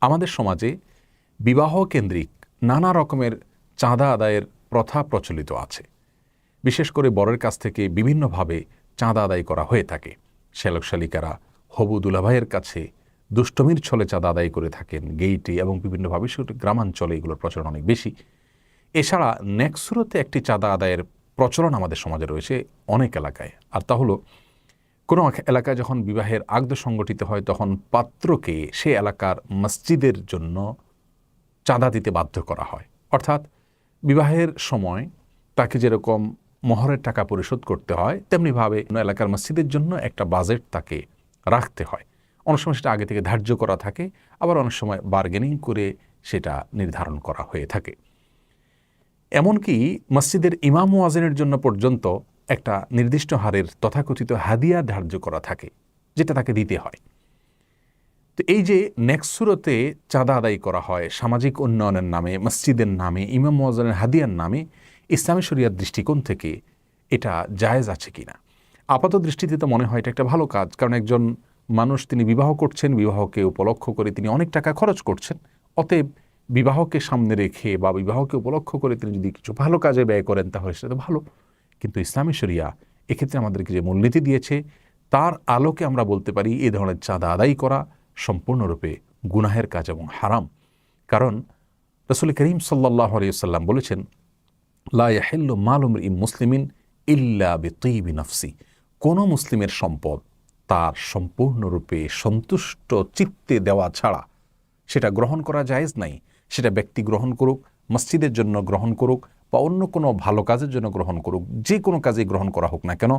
আমাদের সমাজে বিবাহ কেন্দ্রিক নানা রকমের চাঁদা আদায়ের প্রথা প্রচলিত আছে। বিশেষ করে বরের কাছ থেকে বিভিন্নভাবে চাঁদা আদায় করা হয়ে থাকে। শ্যালক শালিকারা হবু দুলাভাইয়ের কাছে দুষ্টমির ছলে চাঁদা আদায় করে থাকেন গেইটে এবং বিভিন্নভাবে গ্রামাঞ্চলে এগুলোর প্রচলন অনেক বেশি। এছাড়া নেক্সুরোতে একটি চাঁদা আদায়ের প্রচলন আমাদের সমাজে রয়েছে অনেক এলাকায়। আর তা হলো কোনো এক এলাকায় যখন বিবাহের আগদ সংগঠিত হয়, তখন পাত্রকে সে এলাকার মসজিদের জন্য চাঁদা দিতে বাধ্য করা হয়। অর্থাৎ বিবাহের সময় তাকে যেরকম মহরের টাকা পরিশোধ করতে হয়, তেমনিভাবে এলাকার মসজিদের জন্য একটা বাজেট তাকে রাখতে হয়। অনেক সময় সেটা আগে থেকে ধার্য করা থাকে, আবার অনেক সময় বার্গেনিং করে সেটা নির্ধারণ করা হয়ে থাকে। এমনকি মসজিদের ইমাম ওয়াজেনের জন্য পর্যন্ত একটা নির্দিষ্ট হারের তথাকথিত হাদিয়া ধার্য করা থাকে, যেটা তাকে দিতে হয়। তো এই যে নেক্সুরতে চাঁদা আদায় করা হয় সামাজিক উন্নয়নের নামে, মসজিদের নামে, ইমাম ওয়াজনের হাদিয়ার নামে, ইসলামী শরিয়ার দৃষ্টিকোণ থেকে এটা জায়েজ আছে কিনা? আপাত দৃষ্টিতে তো মনে হয় এটা একটা ভালো কাজ, কারণ একজন মানুষ তিনি বিবাহ করছেন, বিবাহকে উপলক্ষ করে তিনি অনেক টাকা খরচ করছেন, অতএব বিবাহকে সামনে রেখে বা বিবাহকে উপলক্ষ করে তিনি যদি কিছু ভালো কাজে ব্যয় করেন তাহলে সেটা তো ভালো। কিন্তু ইসলামী শরিয়া এক্ষেত্রে আমাদেরকে যে মূলনীতি দিয়েছে, তার আলোকে আমরা বলতে পারি এই ধরনের চাঁদা আদায় করা সম্পূর্ণরূপে গুনাহের কাজ এবং হারাম। কারণ রসুল করিম সাল্লাহ আলিয়াল্লাম বলেছেন লাহেল্ল মালুম ইম মুসলিমিন ইল্লা বেতইবি নফসি। কোনো মুসলিমের সম্পদ তার সম্পূর্ণরূপে সন্তুষ্ট চিত্তে দেওয়া ছাড়া সেটা গ্রহণ করা জায়েজ নাই। সেটা ব্যক্তি গ্রহণ করুক, মসজিদের জন্য গ্রহণ করুক বা অন্য কোনো ভালো কাজের জন্য গ্রহণ করুক, যে কোনো কাজে গ্রহণ করা হোক না কেন,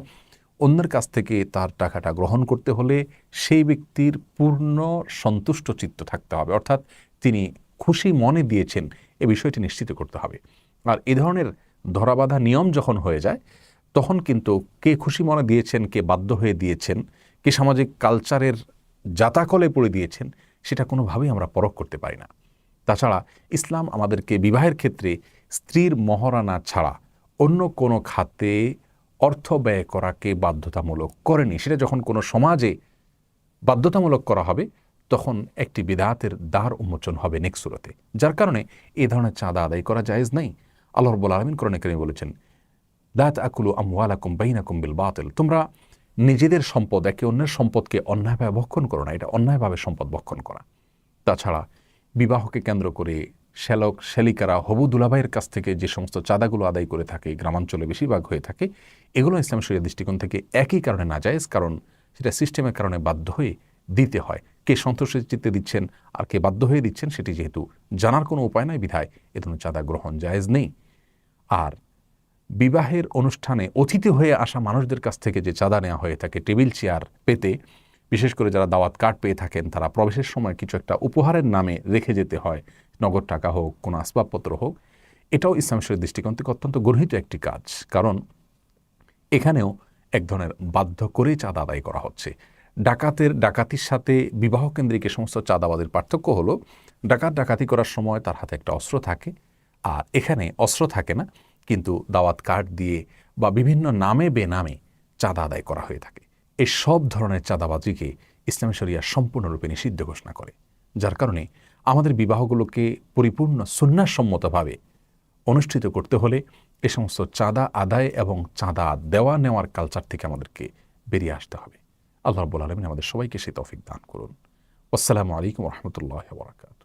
অন্যের কাছ থেকে তার টাকাটা গ্রহণ করতে হলে সেই ব্যক্তির পূর্ণ সন্তুষ্ট চিত্ত থাকতে হবে। অর্থাৎ তিনি খুশি মনে দিয়েছেন, এ বিষয়টি নিশ্চিত করতে হবে। আর এ ধরনের ধরাবাধা নিয়ম যখন হয়ে যায়, তখন কিন্তু কে খুশি মনে দিয়েছেন, কে বাধ্য হয়ে দিয়েছেন, কে সামাজিক কালচারের জাতাকলে পড়ে দিয়েছেন, সেটা কোনোভাবেই আমরা পরখ করতে পারি না। তাছাড়া ইসলাম আমাদেরকে বিবাহের ক্ষেত্রে স্ত্রীর মহারানা ছাড়া অন্য কোনো খাতে অর্থ ব্যয় করাকে বাধ্যতামূলক করেনি। সেটা যখন কোনো সমাজে বাধ্যতামূলক করা হবে, তখন একটি বিদাতের দ্বার উন্মোচন হবে নেক্সুরতে যার কারণে এই ধরনের চাঁদা আদায় করা জায়েজ নাই। আল্লাহ রব্বুল আলমিন করণে কেন বলেছেন দাত আকুলু আমওয়ালাকুম বাইনাকুম বিল বাতিল। তোমরা নিজেদের সম্পদ, একে অন্যের সম্পদকে অন্যায়ভাবে ভক্ষণ করো না, এটা অন্যায়ভাবে সম্পদ ভক্ষণ করা। তাছাড়া বিবাহকে কেন্দ্র করে শ্যালক শ্যালিকারা হবু দুলাভাইয়ের কাছ থেকে যে সমস্ত চাঁদাগুলো আদায় করে থাকে গ্রামাঞ্চলে বেশিরভাগ হয়ে থাকে, এগুলো ইসলাম শরীর দৃষ্টিকোণ থেকে একই কারণে না যায় কারণ সেটা সিস্টেমের কারণে বাধ্য হয়ে দিতে হয়। কে সন্তোষের চিত্তে দিচ্ছেন আর কে বাধ্য হয়ে দিচ্ছেন সেটি যেহেতু জানার কোনো উপায় নাই বিধায় এ ধরনের চাঁদা গ্রহণ জায়েজ নেই। আর বিবাহের অনুষ্ঠানে অতিথি হয়ে আসা মানুষদের কাছ থেকে যে চাঁদা নেওয়া হয়ে থাকে, টেবিল, চেয়ার পেতে বিশেষ করে যারা দাওয়াত কার্ড পেয়ে থাকেন, তারা প্রবেশের সময় কিছু একটা উপহারের নামে রেখে যেতে হয়। নগদ টাকা হোক, কোনো আসবাবপত্র হোক, এটাও ইসলাম শরীর দৃষ্টিকোণ থেকে অত্যন্ত গর্হিত একটি কাজ। কারণ এখানেও এক ধরনের বাধ্য করেই চাঁদা আদায় করা হচ্ছে। ডাকাতের, ডাকাতির সাথে বিবাহ কেন্দ্রিক সমস্ত চাঁদাবাদের পার্থক্য হলো, ডাকাত ডাকাতি করার সময় তার হাতে একটা অস্ত্র থাকে, আর এখানে অস্ত্র থাকে না, কিন্তু দাওয়াত কার্ড দিয়ে বা বিভিন্ন নামে বেনামে চাঁদা আদায় করা হয়ে থাকে। এই সব ধরনের চাঁদাবাজিকে ইসলামী শরিয়া সম্পূর্ণরূপে নিষিদ্ধ ঘোষণা করে, যার কারণে আমাদের বিবাহগুলোকে পরিপূর্ণ সুন্নাসম্মতভাবে অনুষ্ঠিত করতে হলে এ সমস্ত চাঁদা আদায় এবং চাঁদা দেওয়া নেওয়ার কালচার থেকে আমাদেরকে বেরিয়ে আসতে হবে। আল্লাহ রব্বুল আলমিন আমাদের সবাইকে সে তৌফিক দান করুন। আসসালামু আলাইকুম রহমতুল্লাহ বরাকাত